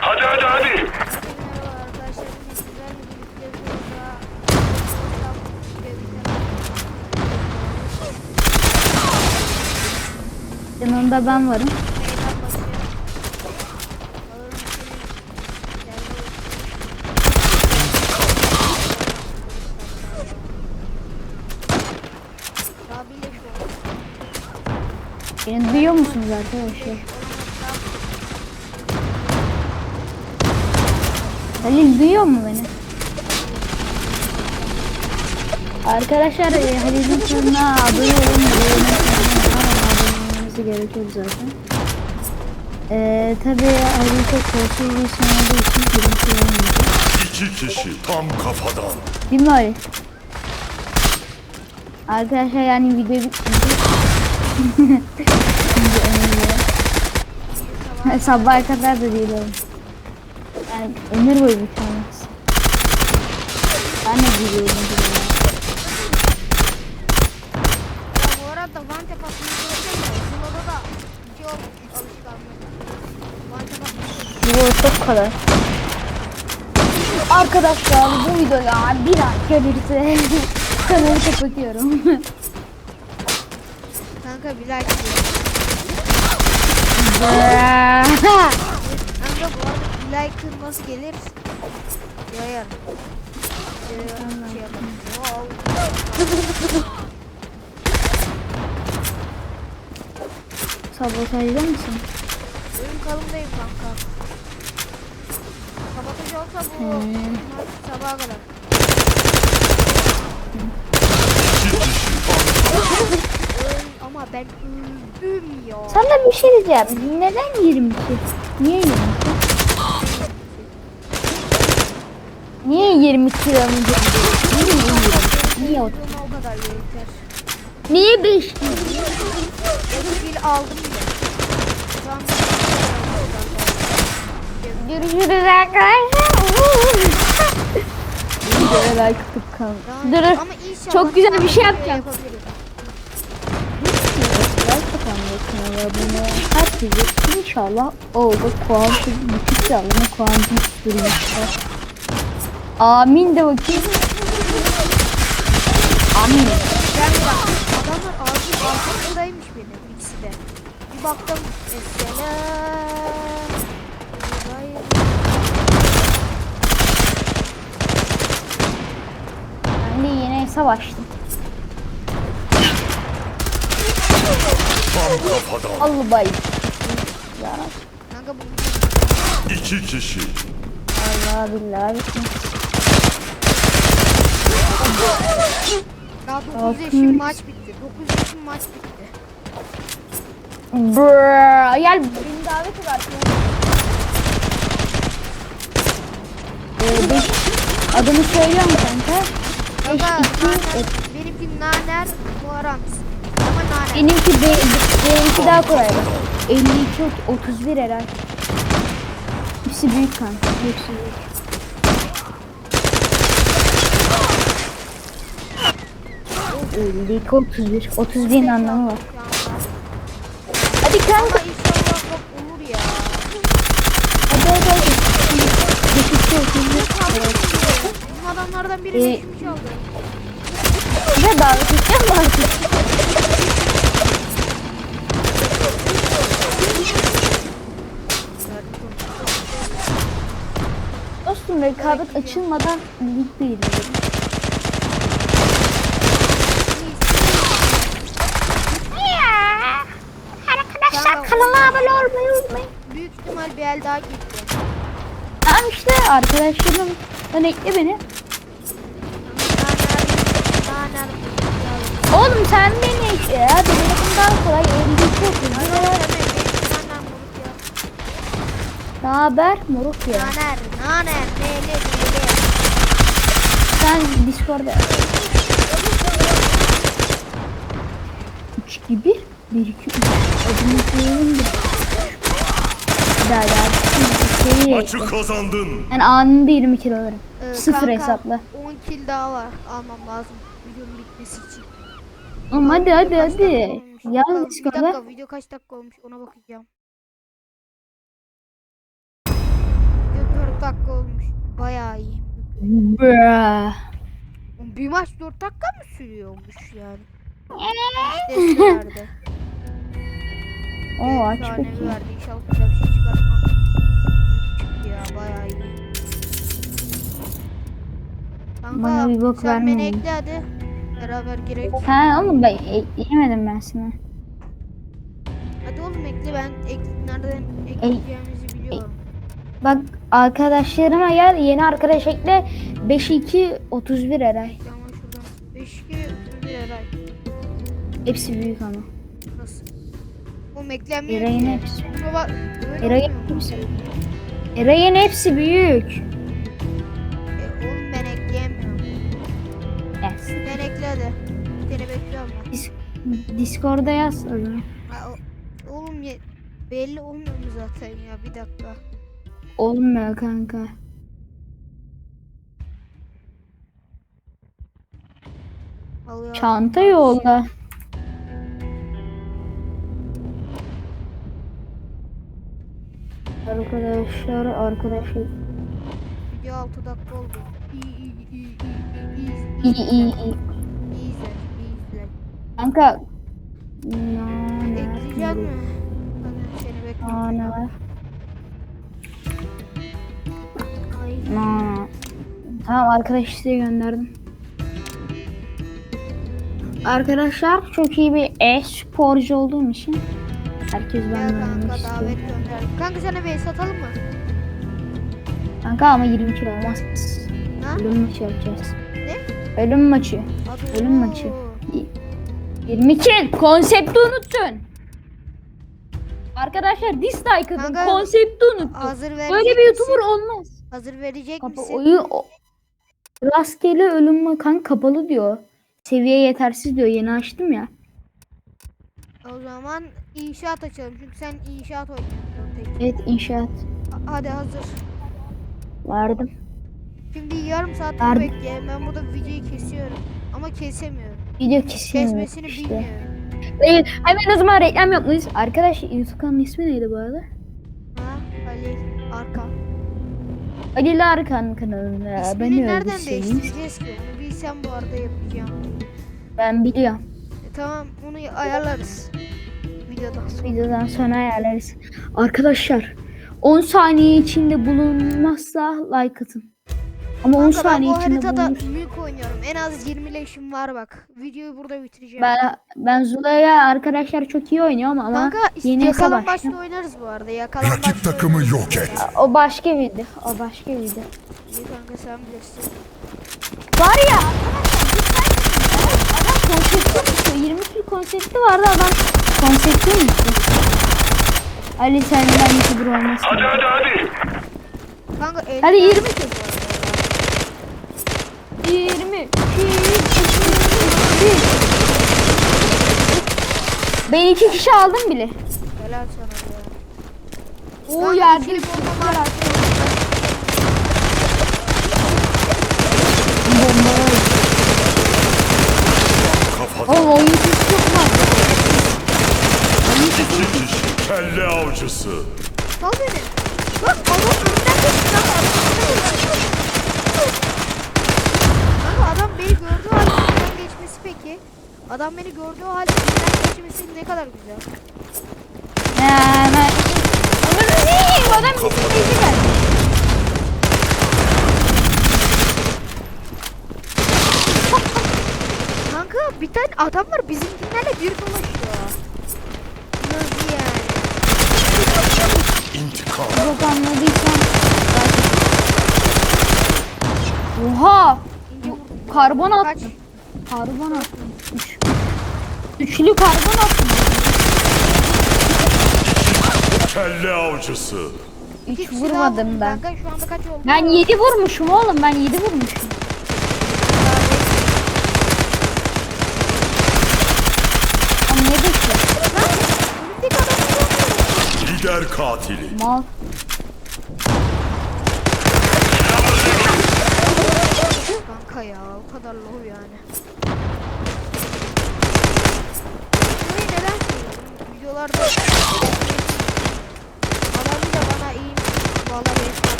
Hadi hadi hadi. Yanında ben varım. Beni duyuyor musunuz arkadaşlar? Halil duyuyor mu beni? Arkadaşlar e, Halil'in kanalına abone olun. Abone olmanızı gerekiyor zaten. Ee, tabii Halil çok bir insan olduğu için görüntü vermeyecek. İki kişi tam kafadan. Değil mi Halil? Arkadaşlar yani video bitmedi. Şimdi ömür Sabaha kadar da değil oğlum. Yani ömür boyu bitmez. Ben de biliyorum. Ya bu arada Vante pasını gördüm ya. Zula'da da iki olmuş alışkanlık. Çok kolay. Arkadaşlar bu videoda bir an gelirse kanalı kapatıyorum. Kanka bir like diyor. Kanka bu arada bir like nasıl gelir? Yayar. Sabotajda mısın? Oyun kalındayım kanka. Kapatıcı olsa bu Hmm. sabaha kadar. Ama ben öldüm ya. Sana bir şey diyeceğim. Neden 22? Niye 22? Niye 22 lira mı? Niye 22? Niye o? Kadar. Niye 5 Ödül aldım bile. Görüşürüz arkadaşlar. Videoya like atıp Dur. Çok güzel bir şey yapacağım. kanala abone herkese inşallah oldu kuantum bütün canlıma kuantum sürmüşler. Amin de bakayım. Amin. Ben bak. Adamlar ağacın arkasındaymış benim ikisi de. Bir baktım. Mesela. Ben de yeni hesap açtım. Tam kafadan. Allah bay. Ya Kanka bu İki kişi. Allah billahi. Daha 9 yaşım maç bitti. 9 yaşım maç bitti. Brrr. Gel beni davet et arkadaşlar. Ee, beş, adını söylüyorum kanka. Beş, Kanka iki, naner, benimki naner bu arams. Ama naner. Benimki be, benimki daha kolay bak. 52 31 herhalde. Hepsi büyük kan. Hepsi büyük. Öldük 31. 31'in anlamı var. Hadi kanka. Ama inşallah bak olur ya. Hadi hadi hadi. Geçişte 31. Bizim adamlardan biri Ee, geçmiş aldı. Ya davet edeceğim mi artık? Dostum rekabet açılmadan lig değil. Arkadaşlar kanala abone olmayı unutmayın. Büyük ihtimal bir el daha gitti. Tamam işte arkadaşlarım sen ekle beni. Naner. Oğlum sen beni ekle ya. Benim daha kolay. 52 okul. Naner, naner, moruk ya. Ne haber moruk ya? Naner, naner, nele, nele. Sen Discord'da. 3 2 1 1 2 3 Adını koyalım da. Daha şeyi Maçı kazandın. Ben anında 20 kilo alırım. Ee, Sıfır kanka, hesapla. 10 kill daha var. Almam lazım. Videonun bitmesi için. Oğlum hadi Video hadi dakika hadi. Bakalım, Bir dakika video kaç dakika olmuş ona bakacağım. olmuş. Bayağı iyi. Bruh. Bir maç 4 dakika mı sürüyormuş yani? Verdi. Oo aç bakayım. verdi. İnşallah güzel bir şey çıkar. Çıktı ya bayağı iyi. Kanka Bana bir bok sen beni ekle hadi. Beraber girek. Ha oğlum ben e- yemedim ben sana. Hadi oğlum ekle ben ek, nereden ekleyeceğimizi biliyorum. Bak arkadaşlarıma gel yeni arkadaş ekle 5 2 31 Eray. Ama şuradan 5 2 bir eray. Hepsi büyük ama. Oğlum eklenmiyor Eray'ın ki. hepsi. Buna bak. Eray'ın olmuyor hepsi. Eray'ın hepsi büyük. E, oğlum ben ekleyemiyorum. Yes. Sen ekle hadi. Seni bekliyorum ben. Dis- Discord'da yaz o zaman. Ha, o- oğlum ye, belli olmuyor mu zaten ya bir dakika. Olmuyor kanka. Al ya. Çanta yolda. Arkadaşlar arkadaşlar Video 6 dakika oldu. İyi iyi iyi iyi iyi iyi iyi iyi. İyi izle iyi izle. Kanka ne Ekleyecek mi? Seni bekliyorum. Aa, ne var? Ay. Aa, Tamam arkadaş size gönderdim. Arkadaşlar çok iyi bir e-sporcu olduğum için herkes benden kanka istiyor. davet gönderdim. Kanka sana bir satalım mı? Kanka ama 20 kilo olmaz. Ha? Ölüm maçı yapacağız. Ne? Ölüm maçı. Hadi Ölüm oğlum. maçı. 20 kill. Konsepti unuttun. Arkadaşlar dislike atın. Kanka, Konsepti unuttun. Hazır verecek Böyle bir misin? YouTuber olmaz. Hazır verecek Kapa misin? oyun o- rastgele ölüm mü kan kapalı diyor. Seviye yetersiz diyor. Yeni açtım ya. O zaman inşaat açalım. Çünkü sen inşaat oynuyorsun. Evet inşaat Ha- Hadi hazır. vardım. Şimdi yarım saat bekle. Ben burada videoyu kesiyorum. Ama kesemiyorum. Video kesin Kesmesini işte. bilmiyorum. Evet, hemen o zaman reklam yapmalıyız. Arkadaş YouTube kanalının ismi neydi bu arada? Ha? Ali Arka. Ali ile Arkan kanalında. İsmini Beni nereden öldürseniz. değiştireceğiz ki? Onu bilsem bu arada yapacağım. Ben biliyorum. E, tamam onu ayarlarız. Videodan sonra. Videodan sonra ayarlarız. Arkadaşlar 10 saniye içinde bulunmazsa like atın. Ama 10 Kanka ben saniye bu içinde haritada bulunur. mülk oynuyorum. En az 20 leşim var bak. Videoyu burada bitireceğim. Ben, ben Zula'ya arkadaşlar çok iyi oynuyor ama Kanka yeni yakalambaçta açtım. oynarız bu arada. Yakalambaçta Rakip takımı oynarız. yok et. O başka video. O başka video. İyi kanka sen bilirsin. Var ya adam konsepti unuttu. 20 kilo konsepti vardı adam konsepti unuttu. Ali senden YouTuber olmasın. hadi hadi. Kanka el Hadi 20 bu kilo. arada. 20 Ben iki kişi aldım bile. Helal sana ya. Oo ikili bir bomba var. bomba. Oğlum oyun çok var. İki kişi. Kelle avcısı. Sal beni. Bak adam önünden geçti lan. Adam beni gördüğü halde önünden geçmesi peki. Adam beni gördüğü halde önünden geçmesi ne kadar güzel. Hemen. Ananı yiyeyim adam bizim bizi geldi. Kanka bir tane adam var bizimkilerle bir dolaşıyor. Yok anladıysan. Oha! Karbon attım. Karbon attım. Üç. Üçlü karbon attım. Kelle avcısı. Hiç vurmadım ben. Kanka şu anda kaç oldu? Ben 7 vurmuşum oğlum ben 7 vurmuşum. Lider katili. Mal. Kanka ya o kadar low yani. Bunu neden söylüyorum? Videolarda... Adam bir de bana iyi bağla